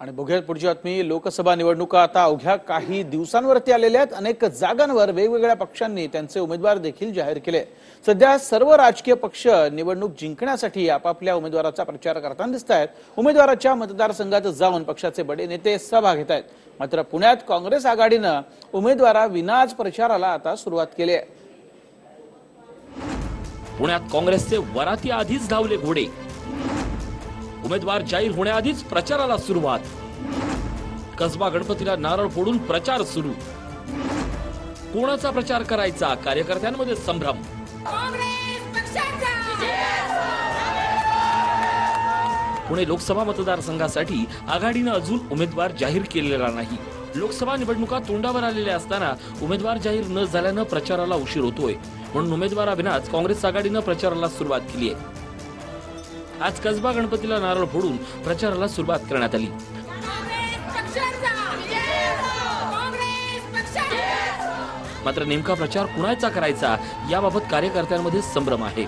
आणि बघूयात पुढची बातमी. लोकसभा निवडणुका आता अवघ्या काही दिवसांवरती आलेल्या आहेत. अनेक जागांवर वेगवेगळ्या पक्षांनी त्यांचे उमेदवार देखील जाहीर केले. सध्या सर्व राजकीय पक्ष निवडणूक जिंकण्यासाठी आपापल्या उमेदवाराचा प्रचार करताना दिसत आहेत. उमेदवाराच्या मतदारसंघात जाऊन पक्षाचे बडे नेते सहभाग घेत आहेत. मात्र पुण्यात काँग्रेस आघाडीनं उमेदवाराविनाच प्रचाराला आता सुरुवात केली आहे. पुण्यात काँग्रेसचे वराती आधीच धावले घोडे. उमेदवार जाहीर होण्याआधीच प्रचाराला सुरुवात. कसबा गणपतीला नारळ फोडून प्रचार सुरू. कोणाचा प्रचार करायचा? कार्यकर्त्यांमध्ये संभ्रम. पुणे लोकसभा मतदारसंघासाठी आघाडीनं अजून उमेदवार जाहीर केलेला नाही. लोकसभा निवडणुका तोंडावर आलेल्या असताना उमेदवार जाहीर न झाल्यानं प्रचाराला उशीर होतोय. म्हणून उमेदवाराविनाच काँग्रेस आघाडीनं प्रचाराला सुरुवात केली आहे. आज कसबा गणपतीला नारळ फोडून प्रचाराला सुरुवात करण्यात आली. मात्र नेमका प्रचार कुणाचा करायचा? याबाबत कार्यकर्त्यांमध्ये संभ्रम आहे.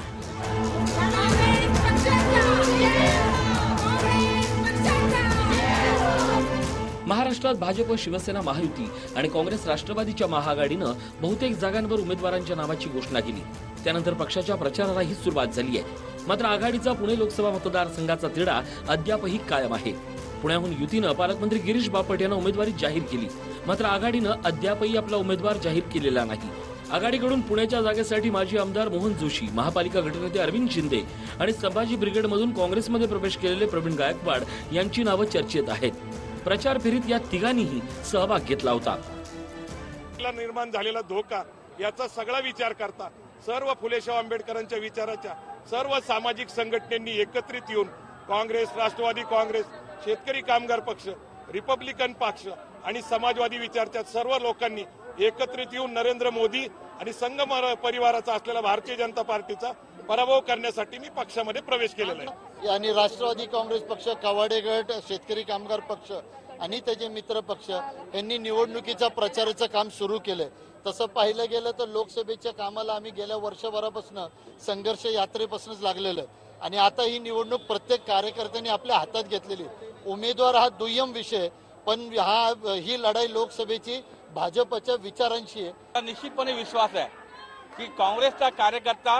महाराष्ट्रात भाजप शिवसेना महायुती आणि काँग्रेस राष्ट्रवादीच्या महाआघाडीनं बहुतेक जागांवर उमेदवारांच्या नावाची घोषणा केली. त्यानंतर पक्षाच्या प्रचारालाही सुरुवात झाली आहे. मात्र आघाडीचा पुणे लोकसभा मतदारसंघाचा तिढा अद्यापही कायम आहे. पुण्याहून युतीनं पालकमंत्री गिरीश बापट यांना उमेदवारी जाहीर केली. मात्र आघाडीनं अद्यापही आपला उमेदवार जाहीर केलेला नाही. आघाडीकडून पुण्याच्या जागेसाठी माजी आमदार मोहन जोशी महापालिका गटनेते अरविंद शिंदे आणि संभाजी ब्रिगेडमधून काँग्रेसमध्ये प्रवेश केलेले प्रवीण गायकवाड यांची नावं चर्चेत आहेत. प्रचार फेरीत या तिघांनीही सहभाग घेतला होता. निर्माण झालेला धोका याचा सगळा विचार करता सर्व फुलेशाह आंबेडकरांच्या विचाराच्या सर्व सामाजिक संघटनेंनी एकत्रित येऊन काँग्रेस राष्ट्रवादी काँग्रेस शेतकरी कामगार पक्ष रिपब्लिकन पक्ष आणि समाजवादी विचारच्या सर्व लोकांनी एकत्रित येऊन नरेंद्र मोदी आणि संघ परिवाराचा असलेला भारतीय जनता पार्टीचा पराभव करण्यासाठी मी पक्षामध्ये प्रवेश केलेला आहे. आणि राष्ट्रवादी काँग्रेस पक्ष कवाडे गट शेतकरी कामगार पक्ष आणि त्याचे मित्र पक्ष यांनी निवडणुकीच्या प्रचाराचं काम सुरू केलंय. तसं पाहिलं गेलं तर लोकसभेच्या कामाला आम्ही गेल्या वर्षभरापासून संघर्ष यात्रेपासूनच लागलेलं आहे. आणि आता ही निवडणूक प्रत्येक कार्यकर्त्यांनी आपल्या हातात घेतलेली उमेदवार हा दुय्यम विषय पण हा ही लढाई लोकसभेची भाजपच्या विचारांशी आहे. निश्चितपणे विश्वास आहे की काँग्रेसचा कार्यकर्ता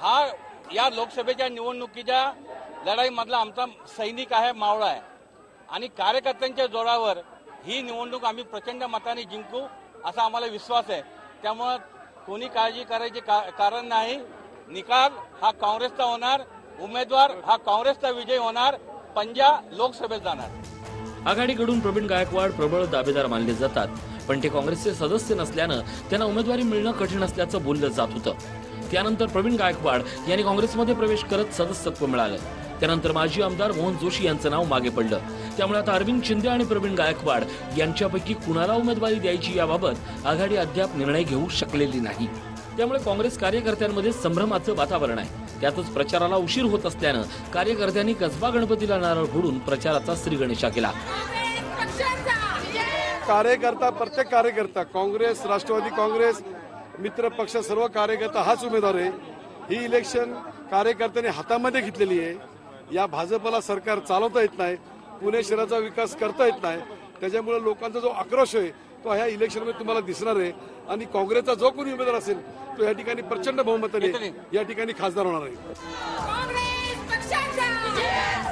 हा या लोकसभेच्या निवडणुकीच्या लढाईमधला आमचा सैनिक आहे मावळा आहे. आणि कार्यकर्त्यांच्या जोरावर ही निवडणूक आम्ही प्रचंड मताने जिंकू. असा आम्हाला विश्वास आहे. त्यामुळं कोणी काळजी करायचे कारण नाही. निकाल हा काँग्रेसचा होणार. उमेदवार हा काँग्रेसचा विजय होणार. पंजा लोकसभेत जाणार. आघाडीकडून प्रवीण गायकवाड प्रबळ दावेदार मानले जातात. पण ते काँग्रेसचे सदस्य नसल्यानं त्यांना उमेदवारी मिळणं कठीण असल्याचं बोललं जात होतं. त्यानंतर प्रवीण गायकवाड यांनी काँग्रेसमध्ये प्रवेश करत सदस्यत्व मिळालं. त्यानंतर माजी आमदार मोहन जोशी यांचं नाव मागे पडलं. त्यामुळे आता अरविंद शिंदे आणि प्रवीण गायकवाड यांच्यापैकी कुणाला उमेदवारी द्यायची याबाबत आघाडी अद्याप निर्णय घेऊ शकलेली नाही. त्यामुळे काँग्रेस कार्यकर्त्यांमध्ये संभ्रमाचं वातावरण आहे. त्यातच प्रचाराला उशीर होत असल्यानं कार्यकर्त्यांनी कसबा गणपतीला नारळ फोडून प्रचाराचा श्रीगणेशा केला. कार्यकर्ता प्रत्येक कार्यकर्ता काँग्रेस राष्ट्रवादी काँग्रेस मित्र पक्ष सर्व कार्यकर्ता हाच उमेदवार आहे. ही इलेक्शन कार्यकर्त्यांनी हातामध्ये घेतलेली आहे. या भाजपला सरकार चालवता येत नाही पुणे शहराचा विकास करता येत नाही त्याच्यामुळे लोकांचा जो आक्रोश आहे तो ह्या इलेक्शनमध्ये तुम्हाला दिसणार आहे. आणि काँग्रेसचा जो कोणी उमेदवार असेल तो या ठिकाणी प्रचंड बहुमताने या ठिकाणी खासदार होणार आहे.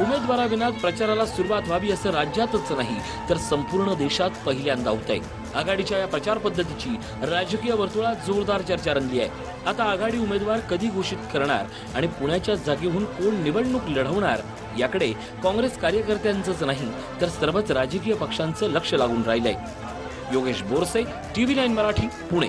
उमेदवाराविना प्रचाराला सुरुवात व्हावी असं राज्यातच नाही तर संपूर्ण देशात पहिल्यांदा होत आहे आघाडीच्या या प्रचार पद्धतीची राजकीय वर्तुळात जोरदार चर्चा रंगली आहे. आता आघाडी उमेदवार कधी घोषित करणार आणि पुण्याच्या जागेहून कोण निवडणूक लढवणार याकडे काँग्रेस कार्यकर्त्यांचंच नाही तर सर्वच राजकीय पक्षांचं लक्ष लागून राहिलंय. Yogesh Borse TV nine Marathi Pune.